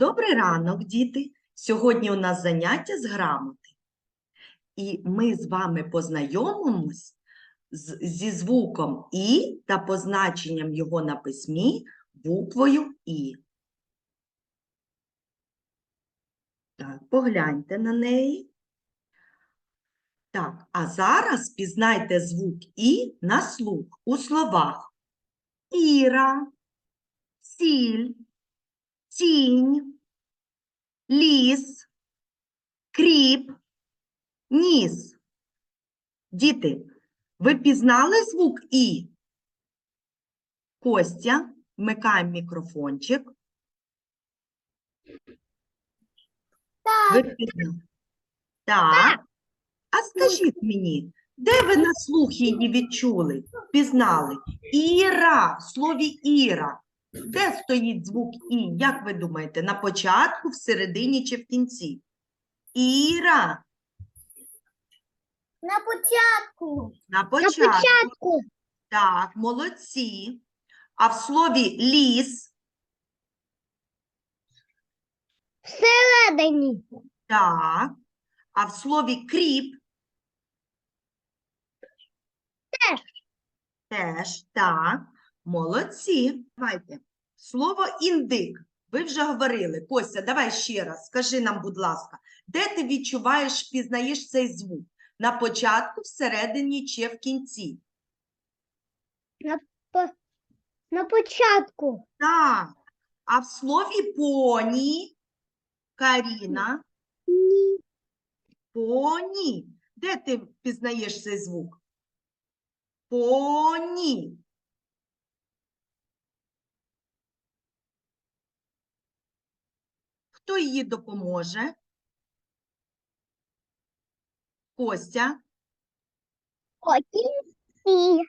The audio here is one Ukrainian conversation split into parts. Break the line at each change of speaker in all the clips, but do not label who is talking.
Добрий ранок, діти! Сьогодні у нас заняття з грамоти. І ми з вами познайомимось з- зі звуком І та позначенням його на письмі буквою І. Так, погляньте на неї. Так, а зараз пізнайте звук І на слух у словах. Іра, сіль, тінь, ліс, кріп, ніс. Діти, ви пізнали звук І? Костя, вмикаємо мікрофончик. Ви пізнали? Так. А скажіть мені, де ви на слух її відчули, пізнали? Іра, в слові Іра. Де стоїть звук І? Як ви думаєте, на початку, всередині чи в кінці? Іра,
На початку.
на
На
початку.
початку.
Так, молодці. А в слові ліс,
Всередині.
так. А в слові кріп
Теж.
теж, так. Молодці. Давайте. Слово індик. Ви вже говорили. Костя, давай ще раз. Скажи нам, будь ласка, де ти відчуваєш, пізнаєш цей звук? На початку, всередині чи в кінці?
На початку.
Так. А в слові поні, Каріна,
Ні.
поні. Де ти пізнаєш цей звук? Поні. Хто їй допоможе? Костя?
Кінці.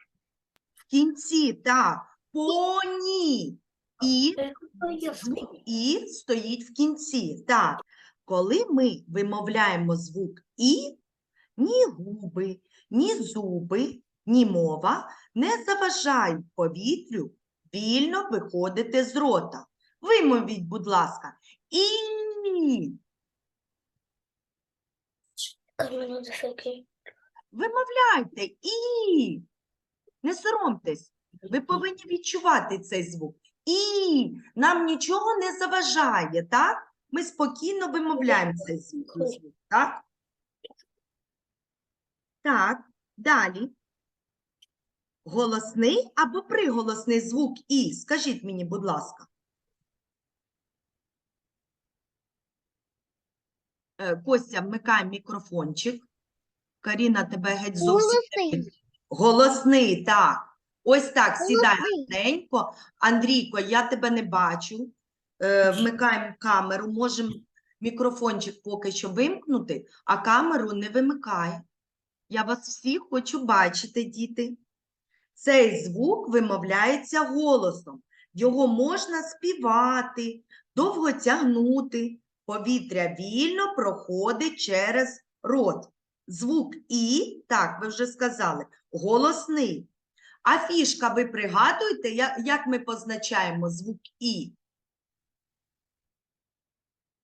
В кінці, так. Поні. І звук І стоїть в кінці. Так. Коли ми вимовляємо звук І, ні губи, ні зуби, ні мова не заважають повітрю вільно виходити з рота. Вимовіть, будь ласка, І. Вимовляйте І. Не соромтесь. Ви повинні відчувати цей звук. І нам нічого не заважає, так? Ми спокійно вимовляємо цей звук, так? Так, далі. Голосний або приголосний звук І. Скажіть мені, будь ласка. Костя, вмикай мікрофончик. Каріна, тебе геть зовсім
Голосний.
Голосний, так. Ось так, сідай гарненько. Андрійко, я тебе не бачу. Е, вмикаємо камеру. Можемо мікрофончик поки що вимкнути, а камеру не вимикай. Я вас всіх хочу бачити, діти. Цей звук вимовляється голосом. Його можна співати, довго тягнути. Повітря вільно проходить через рот. Звук І, так, ви вже сказали, голосний. А фішка, ви пригадуєте, як ми позначаємо звук І?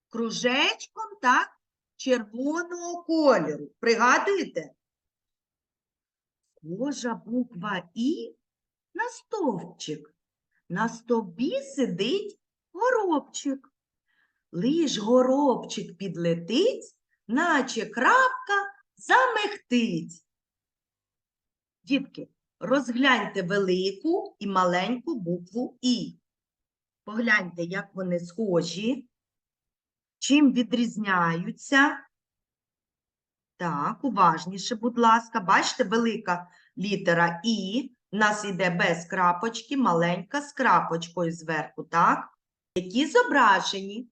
Кружечком, так, червоного кольору. Пригадуєте? Схожа буква І на стовпчик. На стовбі сидить горобчик. Лиш горобчик підлетить, наче крапка замехтить. Дітки, розгляньте велику і маленьку букву І. Погляньте, як вони схожі, чим відрізняються. Так, уважніше, будь ласка. Бачите, велика літера І. У нас йде без крапочки, маленька з крапочкою зверху, так? Які зображені?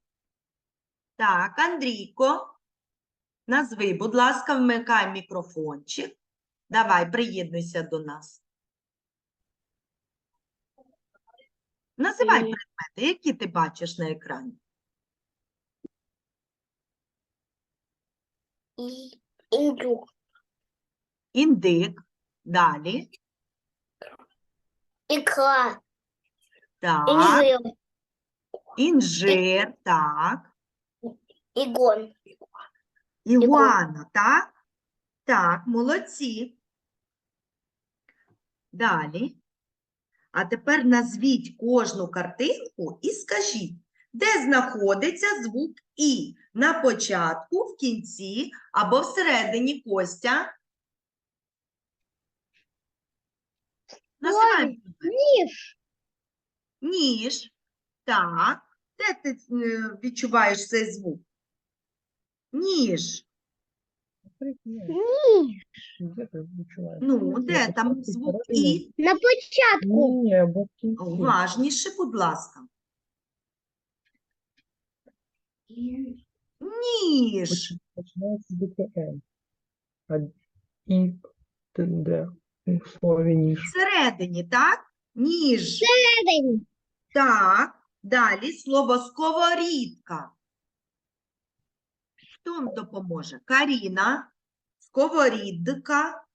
Так, Андрійко, назви, будь ласка, вмикай мікрофончик. Давай, приєднуйся до нас. Називай предмети, які ти бачиш на екрані.
І. Індюк.
Індик. Далі.
Ікра.
Так.
Інжир.
інжир, так.
Игон.
Ігуана, так? Так, молодці. Далі. А тепер назвіть кожну картинку і скажіть, де знаходиться звук І на початку, в кінці або всередині Костя. Називай.
Ніж.
Ніж. Так. Де ти е, відчуваєш цей звук? Ніж.
Відчуваєш?
Ну, де там звук. І?
На початку.
Ні, або в кінці.
Уважніше, будь ласка. Ніж.
Поч- Починається з букви Н. А і ти де в слові ніж.
Всередині, так? Ніж.
Всередині.
Так. Далі слово сковорідка. Хто вам допоможе? Каріна. Сковорідка.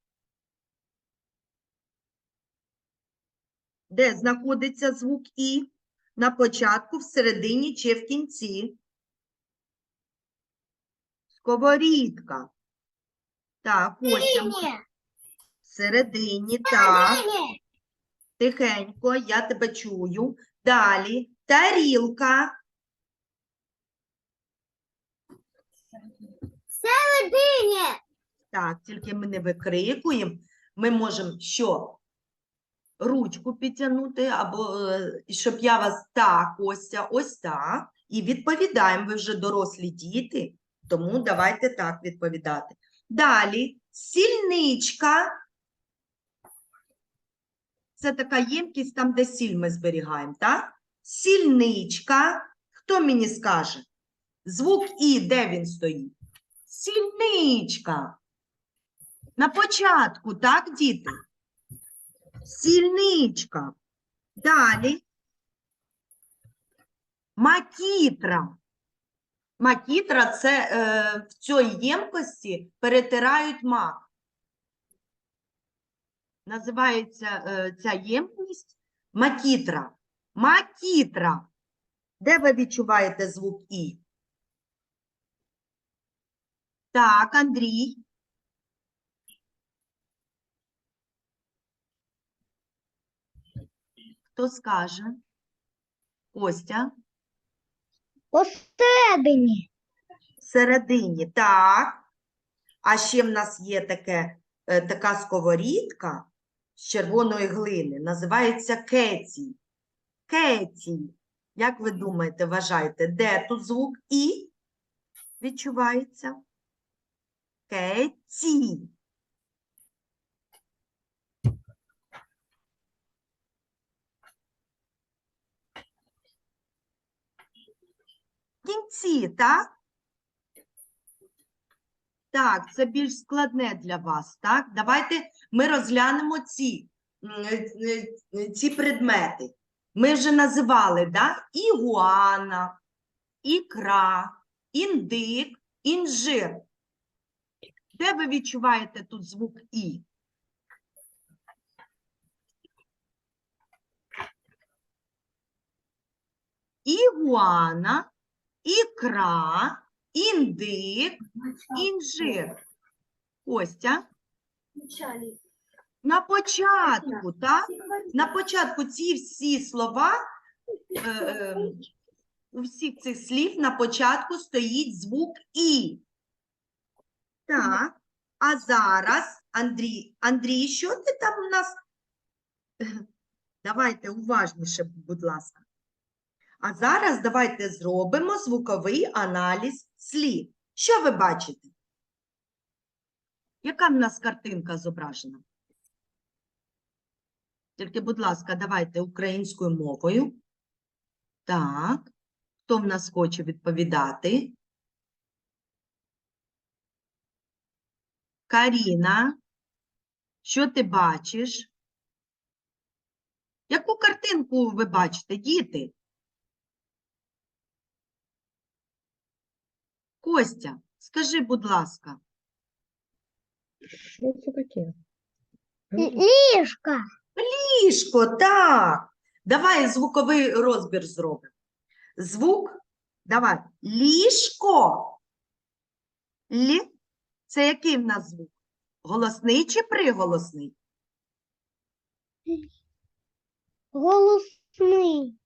Де знаходиться звук І? На початку, всередині чи в кінці? Сковорідка. Так, Костя. Всередині, так. Тихенько, я тебе чую. Далі. Тарілка.
Всередині.
Так, тільки ми не викрикуємо. Ми можемо що? Ручку підтягнути, або е, щоб я вас так, Костя, ось так. І відповідаємо. Ви вже дорослі діти, тому давайте так відповідати. Далі. Сільничка. Це така ємкість, там, де сіль ми зберігаємо, так? Сільничка. Хто мені скаже? Звук І, де він стоїть? Сільничка. На початку, так, діти? Сільничка. Далі. Макітра. Макітра це е, в цій ємкості перетирають мак. Називається е, ця ємність макітра. Макітра. Де ви відчуваєте звук І? Так, Андрій. Хто скаже? Костя.
Посередині.
Всередині, так. А ще в нас є таке, е, така сковорідка з червоної глини, називається кецій. Кецій. Як ви думаєте, вважаєте, де тут звук І відчувається? Кецій. Кінці, так? Так, це більш складне для вас, так? Давайте ми розглянемо ці, м, е, е, ці предмети. Ми вже називали, да? Ігуана, ікра, індик, інжир. Де ви відчуваєте тут звук І? Ігуана, ікра, індик, інжир. Костя, на початку, так? На початку ці всі слова, е, е, у всіх цих слів на початку стоїть звук І. Так, а зараз, Андрій, Андрій, що ти там у нас? Давайте уважніше, будь ласка. А зараз давайте зробимо звуковий аналіз слів. Що ви бачите? Яка в нас картинка зображена? Тільки, будь ласка, давайте українською мовою. Так. Хто в нас хоче відповідати? Каріна, що ти бачиш? Яку картинку ви бачите, діти? Костя, скажи, будь ласка.
Що це таке?
Ліжка.
Ліжко, так. Давай звуковий розбір зробимо. Звук. Давай. Ліжко. Лі. Це який в нас звук? Голосний чи приголосний?
Голосний.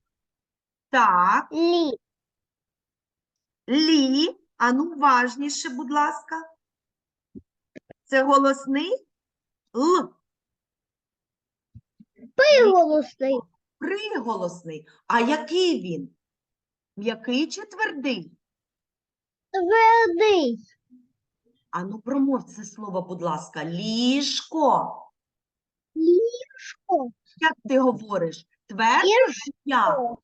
Так.
Лі.
Лі. Ану, уважніше, будь ласка. Це голосний Л.
Приголосний.
Приголосний. А який він? М'який чи твердий?
Твердий.
Ану, промов це слово, будь ласка. Ліжко.
Ліжко.
Як ти говориш? Твердо чи м'яко?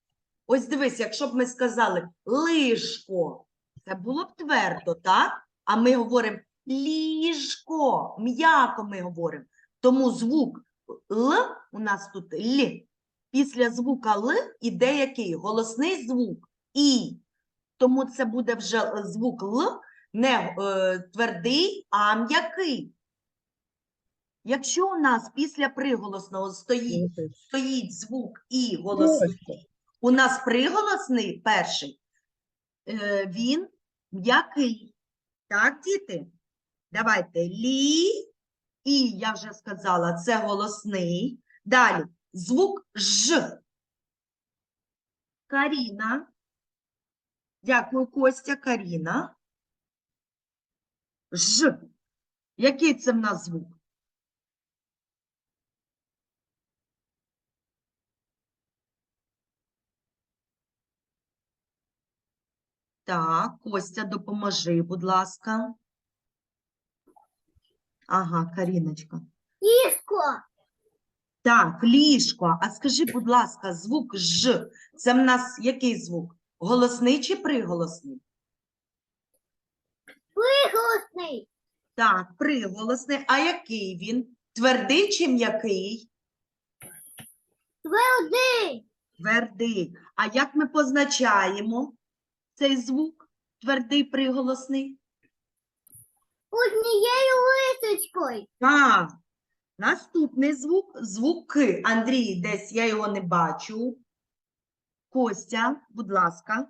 Ось дивись, якщо б ми сказали лишко, це було б твердо, так? А ми говоримо ліжко, м'яко ми говоримо. Тому звук Л у нас тут Л. Після звука Л іде який? Голосний звук І. Тому це буде вже звук Л не е, твердий, а м'який. Якщо у нас після приголосного стоїть, стоїть звук І голосний, у нас приголосний перший, е, він м'який. Так, діти? Давайте лі, і я вже сказала, це голосний. Далі звук ж. Каріна. Дякую, Костя, Каріна. Ж. Який це в нас звук? Так, Костя, допоможи, будь ласка. Ага, Каріночка.
Ліжко.
Так, ліжко. А скажи, будь ласка, звук Ж. Це в нас який звук? Голосний чи приголосний?
Приголосний.
Так, приголосний. А який він? Твердий чи м'який?
Твердий.
Твердий. А як ми позначаємо цей звук? Твердий приголосний?
Однією лисочкою.
Так. Наступний звук звук К. Андрій, десь я його не бачу. Костя, будь ласка.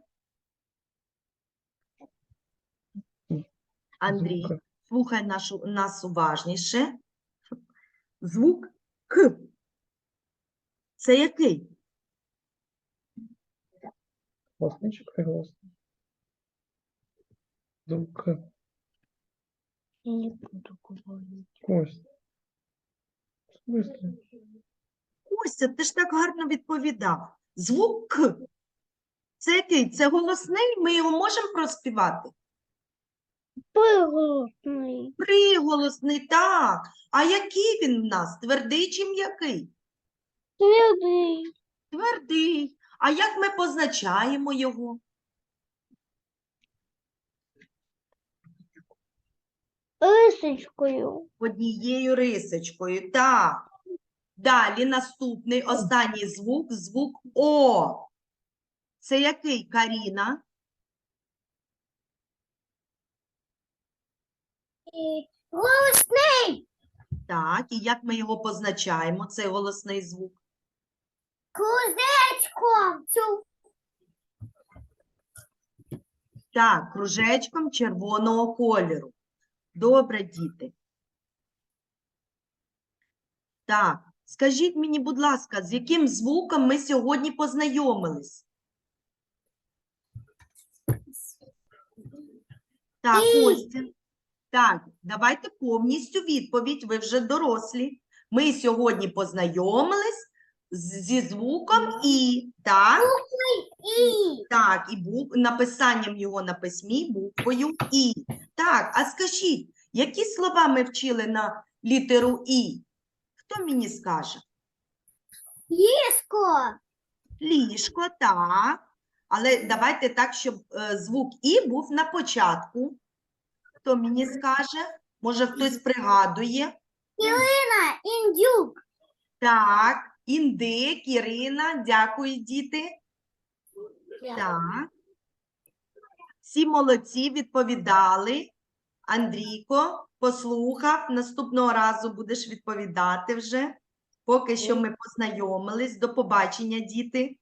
Андрій, слухай нашу, нас уважніше. Звук К. Це який?
Голосний чи приголосний? Звук К. Ось. В смислі?
Костя, ти ж так гарно відповідав. Звук К. Це який? Це голосний? Ми його можемо проспівати?
Приголосний.
Приголосний, так. А який він в нас? Твердий чи м'який?
Твердий.
Твердий. А як ми позначаємо його?
Лисочкою.
Однією рисочкою. Так. Далі наступний, останній звук, звук О. Це який, Каріна?
Голосний.
Так, і як ми його позначаємо, цей голосний звук?
Кружечком.
Так, кружечком червоного кольору. Добре, діти. Так, скажіть мені, будь ласка, з яким звуком ми сьогодні познайомились? Так, Костя. Так, давайте повністю відповідь. Ви вже дорослі. Ми сьогодні познайомились зі звуком І. Так?
І.
Так, і бук... написанням його на письмі буквою І. Так, а скажіть, які слова ми вчили на літеру І? Хто мені скаже?
Ліжко.
Ліжко, так. Але давайте так, щоб е, звук І був на початку. Хто мені скаже? Може, хтось пригадує?
Ірина. Індюк.
Так, індик, Ірина, дякую, діти. Так. Всі молодці відповідали. Андрійко, послухав, наступного разу будеш відповідати вже. Поки що ми познайомились. До побачення, діти.